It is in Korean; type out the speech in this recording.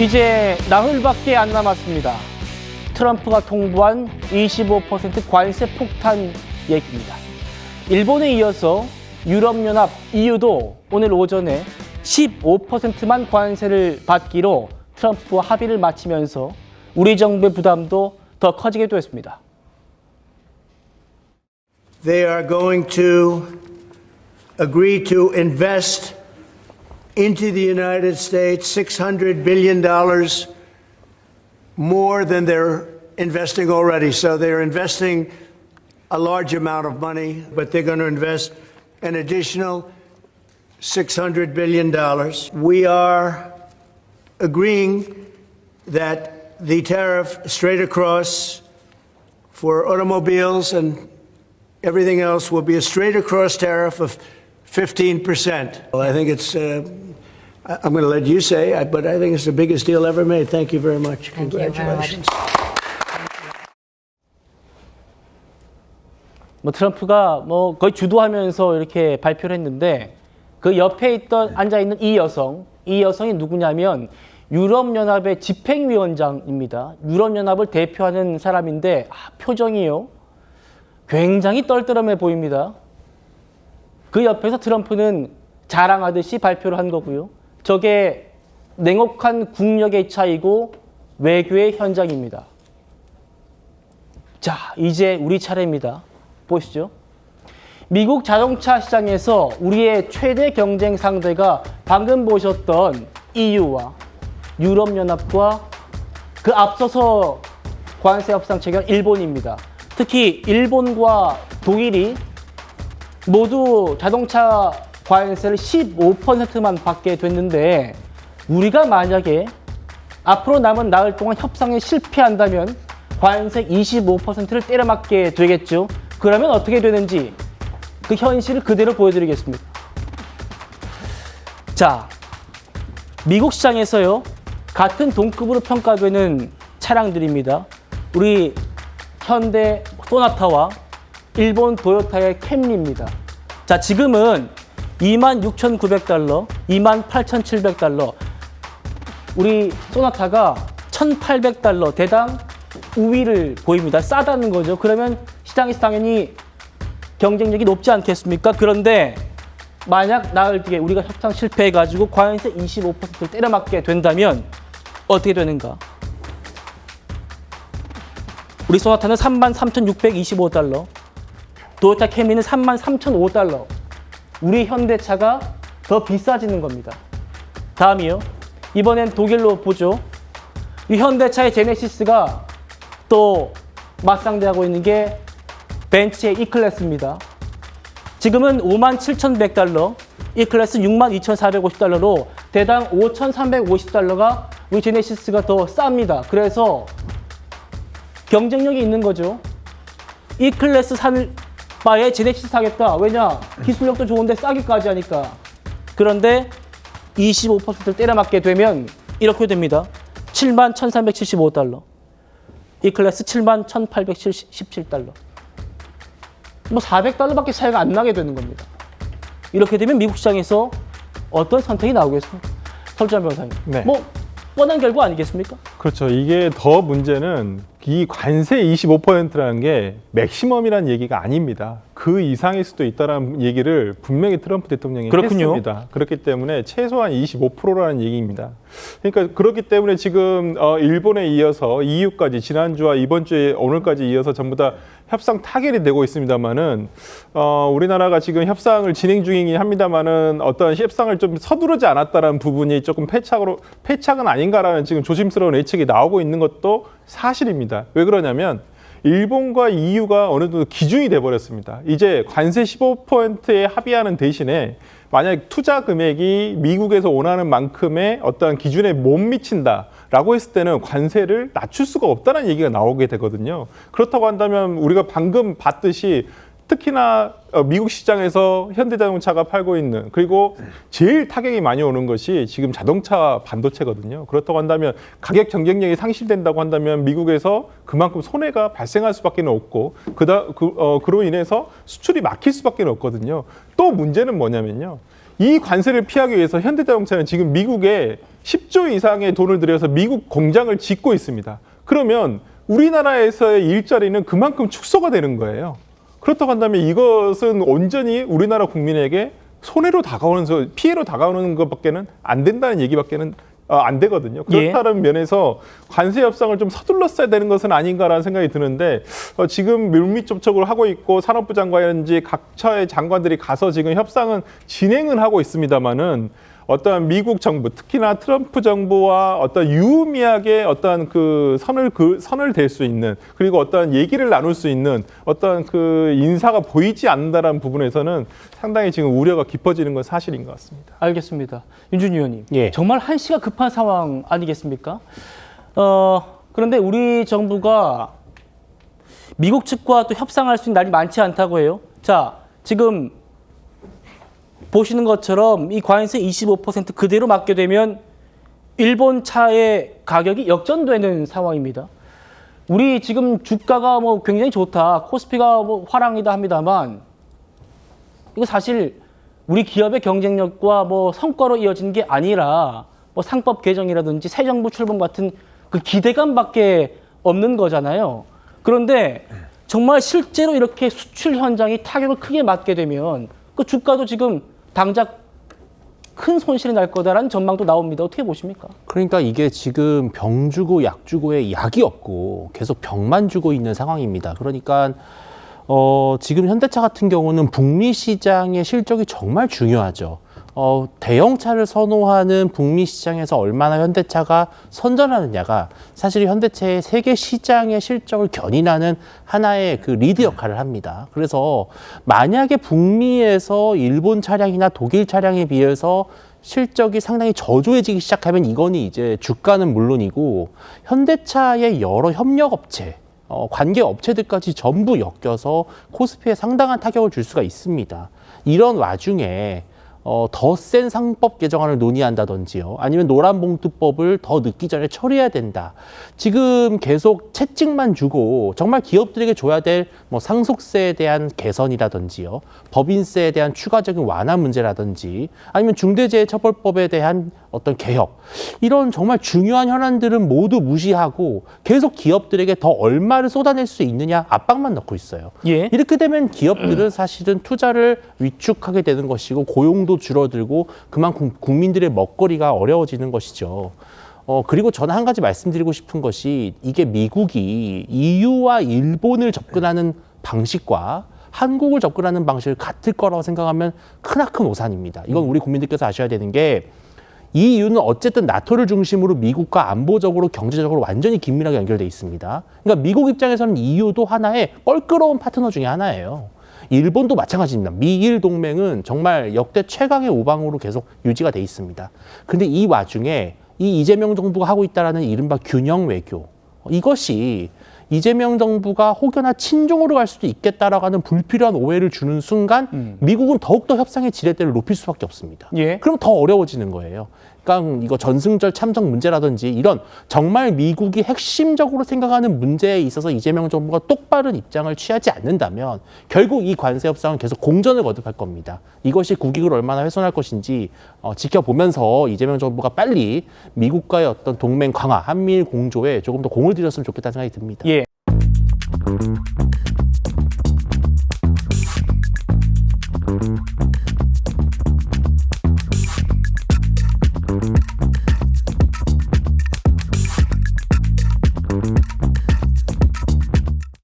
이제 나흘밖에 안 남았습니다. 트럼프가 통보한 25% 관세 폭탄 얘기입니다. 일본에 이어서 유럽연합 EU도 오늘 오전에 15%만 관세를 받기로 트럼프와 합의를 마치면서 우리 정부의 부담도 더 커지게 되었습니다. They are going to agree to invest into the United States $600 billion more than they're investing already. So they're investing a large amount of money, but they're going to invest an additional $600 billion. We are agreeing that the tariff straight across for automobiles and everything else will be a straight across tariff of 15%. Well, I think it's, uh, I'm going to let you say, but I think it's the biggest deal ever made. Thank you very much. Thank. Congratulations. 뭐 트럼프가 뭐 거의 주도하면서 이렇게 발표를 했는데 그 옆에 있던 앉아 있는 이 여성, 이 여성이 누구냐면 유럽 연합의 집행위원장입니다. 유럽 연합을 대표하는 사람인데 아, 표정이요. 굉장히 떨떠름해 보입니다. 그 옆에서 트럼프는 자랑하듯이 발표를 한 거고요. 저게 냉혹한 국력의 차이고 외교의 현장입니다. 자, 이제 우리 차례입니다. 보시죠. 미국 자동차 시장에서 우리의 최대 경쟁 상대가 방금 보셨던 EU와 유럽연합과 그 앞서서 관세 협상 체결 일본입니다. 특히 일본과 독일이 모두 자동차 관세를 15%만 받게 됐는데 우리가 만약에 앞으로 남은 나흘 동안 협상에 실패한다면 관세 25%를 때려맞게 되겠죠. 그러면 어떻게 되는지 그 현실을 그대로 보여드리겠습니다. 자, 미국 시장에서요 같은 동급으로 평가되는 차량들입니다. 우리 현대 소나타와 일본 도요타의 캠리입니다. 자, 지금은 26,900달러, 28,700달러, 우리 소나타가 1,800달러 대당 우위를 보입니다. 싸다는 거죠. 그러면 시장에서 당연히 경쟁력이 높지 않겠습니까? 그런데 만약 나흘 뒤에 우리가 협상 실패해가지고 관세 25%를 때려맞게 된다면 어떻게 되는가? 우리 소나타는 33,625달러, 도요타 캠리는 33,005달러. 우리 현대차가 더 비싸지는 겁니다. 다음이요. 이번엔 독일로 보죠. 이 현대차의 제네시스가 또 맞상대하고 있는 게 벤츠의 E클래스입니다. 지금은 57,100달러, E클래스 62,450달러로 대당 5,350달러가 우리 제네시스가 더 쌉니다. 그래서 경쟁력이 있는 거죠. E클래스 살 바에 제네시스 사겠다. 왜냐? 기술력도 좋은데 싸기까지 하니까. 그런데 25%를 때려맞게 되면 이렇게 됩니다. 7만 1,375달러. 이 클래스 7만 1,817달러. 뭐 400달러밖에 차이가 안 나게 되는 겁니다. 이렇게 되면 미국 시장에서 어떤 선택이 나오겠습니까? 설주한 변호사님. 네. 뭐 뻔한 결과 아니겠습니까? 그렇죠. 이게 더 문제는 이 관세 25%라는 게 맥시멈이라는 얘기가 아닙니다. 그 이상일 수도 있다는 얘기를 분명히 트럼프 대통령이 그렇군요. 했습니다. 그렇기 때문에 최소한 25%라는 얘기입니다. 그러니까 그렇기 때문에 지금 어, 일본에 이어서 EU까지 지난주와 이번 주에 오늘까지 이어서 전부 다 협상 타결이 되고 있습니다만은 어, 우리나라가 지금 협상을 진행 중이긴 합니다만은 어떤 협상을 좀 서두르지 않았다는 부분이 조금 패착으로 패착은 아닌가라는 지금 조심스러운 예측이 나오고 있는 것도 사실입니다. 왜 그러냐면 일본과 EU가 어느 정도 기준이 돼 버렸습니다. 이제 관세 15%에 합의하는 대신에 만약 투자 금액이 미국에서 원하는 만큼의 어떠한 기준에 못 미친다라고 했을 때는 관세를 낮출 수가 없다는 얘기가 나오게 되거든요. 그렇다고 한다면 우리가 방금 봤듯이 특히나 어, 미국 시장에서 현대자동차가 팔고 있는 그리고 제일 타격이 많이 오는 것이 지금 자동차 반도체거든요. 그렇다고 한다면 가격 경쟁력이 상실된다고 한다면 미국에서 그만큼 손해가 발생할 수밖에 없고 그다 그, 어, 그로 인해서 수출이 막힐 수밖에 없거든요. 또 문제는 뭐냐면요. 이 관세를 피하기 위해서 현대자동차는 지금 미국에 10조 이상의 돈을 들여서 미국 공장을 짓고 있습니다. 그러면 우리나라에서의 일자리는 그만큼 축소가 되는 거예요. 그렇다고 한다면 이것은 온전히 우리나라 국민에게 손해로 다가오는 서- 피해로 다가오는 것밖에는 안 된다는 얘기밖에는 어, 안 되거든요. 예. 그렇다는 면에서 관세 협상을 좀 서둘렀어야 되는 것은 아닌가라는 생각이 드는데 어, 지금 밀밑 접촉을 하고 있고 산업부 장관이라든지 각처의 장관들이 가서 지금 협상은 진행은 하고 있습니다만은 어떠한 미국 정부 특히나 트럼프 정부와 어떤 유의미하게 어떠한 그 선을 그 선을 댈 수 있는 그리고 어떠한 얘기를 나눌 수 있는 어떠한 그 인사가 보이지 않는다라는 부분에서는 상당히 지금 우려가 깊어지는 건 사실인 것 같습니다. 알겠습니다. 윤준 의원님. 예. 정말 한시가 급한 상황 아니겠습니까? 어, 그런데 우리 정부가 미국 측과 또 협상할 수 있는 날이 많지 않다고 해요. 자, 지금 보시는 것처럼 이 관세 25% 그대로 맞게 되면 일본 차의 가격이 역전되는 상황입니다. 우리 지금 주가가 뭐 굉장히 좋다, 코스피가 뭐 화랑이다 합니다만 이거 사실 우리 기업의 경쟁력과 뭐 성과로 이어진 게 아니라 뭐 상법 개정이라든지 새 정부 출범 같은 그 기대감밖에 없는 거잖아요. 그런데 정말 실제로 이렇게 수출 현장이 타격을 크게 맞게 되면 그 주가도 지금 당장 큰 손실이 날 거다라는 전망도 나옵니다. 어떻게 보십니까? 그러니까 이게 지금 병 주고 약 주고에 약이 없고 계속 병만 주고 있는 상황입니다. 그러니까 어, 지금 현대차 같은 경우는 북미 시장의 실적이 정말 중요하죠. 어, 대형차를 선호하는 북미 시장에서 얼마나 현대차가 선전하느냐가 사실 현대차의 세계 시장의 실적을 견인하는 하나의 그 리드 역할을 합니다. 그래서 만약에 북미에서 일본 차량이나 독일 차량에 비해서 실적이 상당히 저조해지기 시작하면 이거는 이제 주가는 물론이고 현대차의 여러 협력 업체 어, 관계 업체들까지 전부 엮여서 코스피에 상당한 타격을 줄 수가 있습니다. 이런 와중에 어, 더 센 상법 개정안을 논의한다든지요. 아니면 노란봉투법을 더 늦기 전에 처리해야 된다. 지금 계속 채찍만 주고 정말 기업들에게 줘야 될 뭐 상속세에 대한 개선이라든지요. 법인세에 대한 추가적인 완화 문제라든지 아니면 중대재해처벌법에 대한 어떤 개혁 이런 정말 중요한 현안들은 모두 무시하고 계속 기업들에게 더 얼마를 쏟아낼 수 있느냐 압박만 넣고 있어요. 예. 이렇게 되면 기업들은 사실은 투자를 위축하게 되는 것이고 고용도 줄어들고 그만큼 국민들의 먹거리가 어려워지는 것이죠. 어, 그리고 저는 한 가지 말씀드리고 싶은 것이 이게 미국이 EU와 일본을 접근하는 방식과 한국을 접근하는 방식을 같을 거라고 생각하면 크나큰 오산입니다. 이건 우리 국민들께서 아셔야 되는 게 이 이유는 어쨌든 나토를 중심으로 미국과 안보적으로 경제적으로 완전히 긴밀하게 연결돼 있습니다. 그러니까 미국 입장에서는 EU도 하나의 껄끄러운 파트너 중에 하나예요. 일본도 마찬가지입니다. 미일 동맹은 정말 역대 최강의 우방으로 계속 유지가 돼 있습니다. 근데 이 와중에 이 이재명 정부가 하고 있다라는 이른바 균형 외교 이것이 이재명 정부가 혹여나 친중으로 갈 수도 있겠다라고 하는 불필요한 오해를 주는 순간 미국은 더욱더 협상의 지렛대를 높일 수밖에 없습니다. 예. 그럼 더 어려워지는 거예요. 그러니까 이거 전승절 참석 문제라든지 이런 정말 미국이 핵심적으로 생각하는 문제에 있어서 이재명 정부가 똑바른 입장을 취하지 않는다면 결국 이 관세 협상은 계속 공전을 거듭할 겁니다. 이것이 국익을 얼마나 훼손할 것인지 어, 지켜보면서 이재명 정부가 빨리 미국과의 어떤 동맹 강화, 한미일 공조에 조금 더 공을 들였으면 좋겠다는 생각이 듭니다. 예.